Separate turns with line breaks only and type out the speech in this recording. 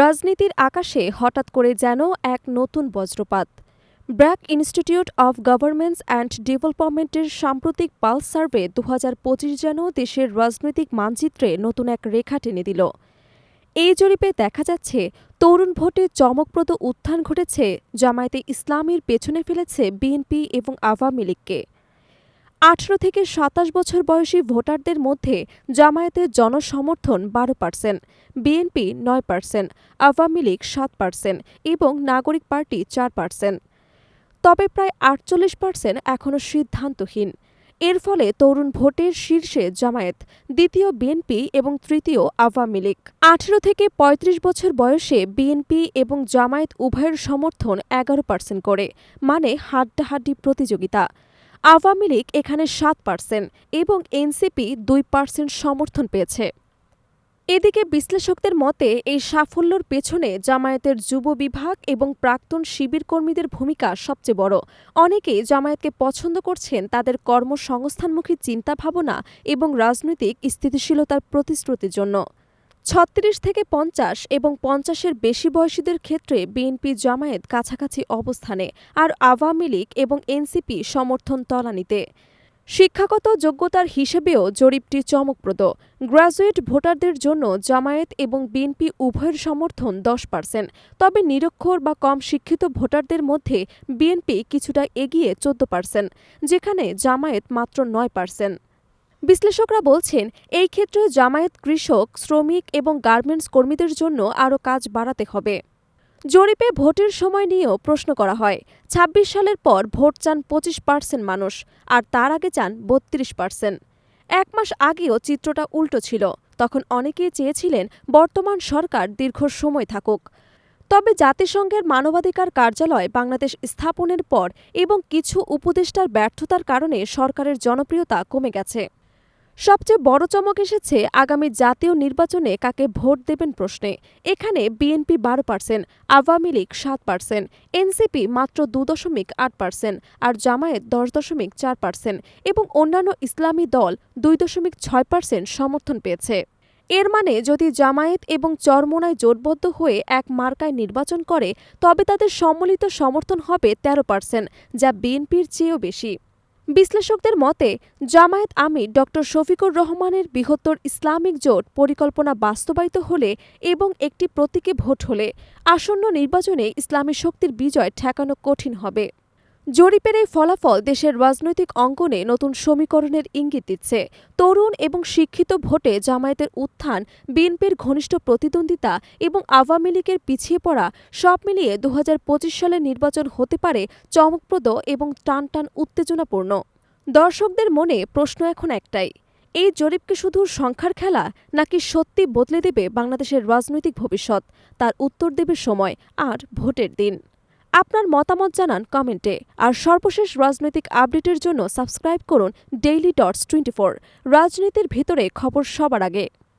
রাজনীতির আকাশে হঠাৎ করে যেন এক নতুন বজ্রপাত। BRAC institute of governments and ডেভেলপমেন্টের সাম্প্রতিক পালস সার্ভে দু হাজার পঁচিশ যেন দেশের রাজনৈতিক মানচিত্রে নতুন এক রেখা টেনে দিল। এই জরিপে দেখা যাচ্ছে, তরুণ ভোটে চমকপ্রদ উত্থান ঘটেছে, জামায়াতে ইসলামীর পেছনে ফেলেছে বিএনপি এবং আওয়ামী লীগকে। আঠারো থেকে সাতাশ বছর বয়সী ভোটারদের মধ্যে জামায়াতের জনসমর্থন বারো পার্সেন্ট, বিএনপি নয় পার্সেন্ট, আওয়ামী লীগ সাত পার্সেন্ট এবং নাগরিক পার্টি চার পার্সেন্ট। তবে প্রায় আটচল্লিশ পার্সেন্ট এখনও সিদ্ধান্তহীন। এর ফলে তরুণ ভোটের শীর্ষে জামায়াত, দ্বিতীয় বিএনপি এবং তৃতীয় আওয়ামী লীগ। আঠেরো থেকে ৩৫ বছর বয়সে বিএনপি এবং জামায়াত উভয়ের সমর্থন এগারো পার্সেন্ট করে মানে হাড্ডাহাড্ডি প্রতিযোগিতা। আওয়ামী লীগ এখানে সাত পার্সেন্ট এবং এনসিপি দুই পার্সেন্ট সমর্থন পেয়েছে। এদিকে বিশ্লেষকদের মতে, এই সাফল্যর পেছনে জামায়াতের যুব বিভাগ এবং প্রাক্তন শিবির কর্মীদের ভূমিকা সবচেয়ে বড়। অনেকেই জামায়াতকে পছন্দ করছেন তাদের কর্মসংস্থানমুখী চিন্তাভাবনা এবং রাজনৈতিক স্থিতিশীলতার প্রতিশ্রুতির জন্য। ছত্রিশ থেকে পঞ্চাশ এবং পঞ্চাশের বেশি বয়সীদের ক্ষেত্রে বিএনপি জামায়াত কাছাকাছি অবস্থানে আর আওয়ামী লীগ এবং এনসিপি সমর্থন তলানিতে। শিক্ষাগত যোগ্যতার হিসেবেও জরিপটি চমকপ্রদ। গ্রাজুয়েট ভোটারদের জন্য জামায়াত এবং বিএনপি উভয়ের সমর্থন দশ পার্সেন্ট। তবে নিরক্ষর বা কম শিক্ষিত ভোটারদের মধ্যে বিএনপি কিছুটা এগিয়ে চোদ্দ পার্সেন্ট, যেখানে জামায়াত মাত্র নয় পার্সেন্ট। বিশ্লেষকরা বলছেন, এই ক্ষেত্রে জামায়াত কৃষক, শ্রমিক এবং গার্মেন্টস কর্মীদের জন্য আরও কাজ বাড়াতে হবে। জরিপে ভোটের সময় নিয়েও প্রশ্ন করা হয় ২৬ সালের পর ভোট চান পঁচিশ পার্সেন্ট মানুষ, আর তার আগে চান বত্রিশ পার্সেন্ট। এক মাস আগেও চিত্রটা উল্টো ছিল, তখন অনেকেই চেয়েছিলেন বর্তমান সরকার দীর্ঘ সময় থাকুক। তবে জাতিসংঘের মানবাধিকার কার্যালয় বাংলাদেশ স্থাপনের পর এবং কিছু উপদেষ্টার ব্যর্থতার কারণে সরকারের জনপ্রিয়তা কমে গেছে। সবচেয়ে বড় চমক এসেছে আগামী জাতীয় নির্বাচনে কাকে ভোট দেবেন প্রশ্নে। এখানে বিএনপি বারো পার্সেন্ট, আওয়ামী লীগ সাত পার্সেন্ট, এনসিপি মাত্র দু দশমিক আট পার্সেন্ট আর জামায়াত দশ দশমিক চার পার্সেন্ট এবং অন্যান্য ইসলামী দল দুই দশমিক ছয় পার্সেন্ট সমর্থন পেয়েছে। এর মানে যদি জামায়াত এবং চরমোনায় জোটবদ্ধ হয়ে এক মার্কায় নির্বাচন করে, তবে তাদের সম্মিলিত সমর্থন হবে তেরো পার্সেন্ট, যা বিএনপির চেয়েও বেশি। বিশ্লেষকদের মতে, জামায়াত আমির ড. শফিকুর রহমানের বৃহত্তর ইসলামিক জোট পরিকল্পনা বাস্তবায়িত হলে এবং একটি প্রতীকে ভোট হলে আসন্ন নির্বাচনে ইসলামী শক্তির বিজয় ঠেকানো কঠিন হবে। জরিপের এই ফলাফল দেশের রাজনৈতিক অঙ্গনে নতুন সমীকরণের ইঙ্গিত দিচ্ছে। তরুণ এবং শিক্ষিত ভোটে জামায়াতের উত্থান, বিএনপির ঘনিষ্ঠ প্রতিদ্বন্দ্বিতা এবং আওয়ামী লীগের পিছিয়ে পড়া সব মিলিয়ে দু সালের নির্বাচন হতে পারে চমকপ্রদ এবং টানটান উত্তেজনাপূর্ণ। দর্শকদের মনে প্রশ্ন এখন একটাই, এই জরিপকে শুধু সংখ্যার খেলা নাকি সত্যি বদলে দেবে বাংলাদেশের রাজনৈতিক ভবিষ্যৎ? তার উত্তর দেবে সময় আর ভোটের দিন। আপনার মতামত জানান কমেন্টে। আর সর্বশেষ রাজনৈতিক আপডেটের জন্য সাবস্ক্রাইব করুন ডেইলি ডটস টোয়েন্টি রাজনীতির ভেতরে খবর সবার আগে।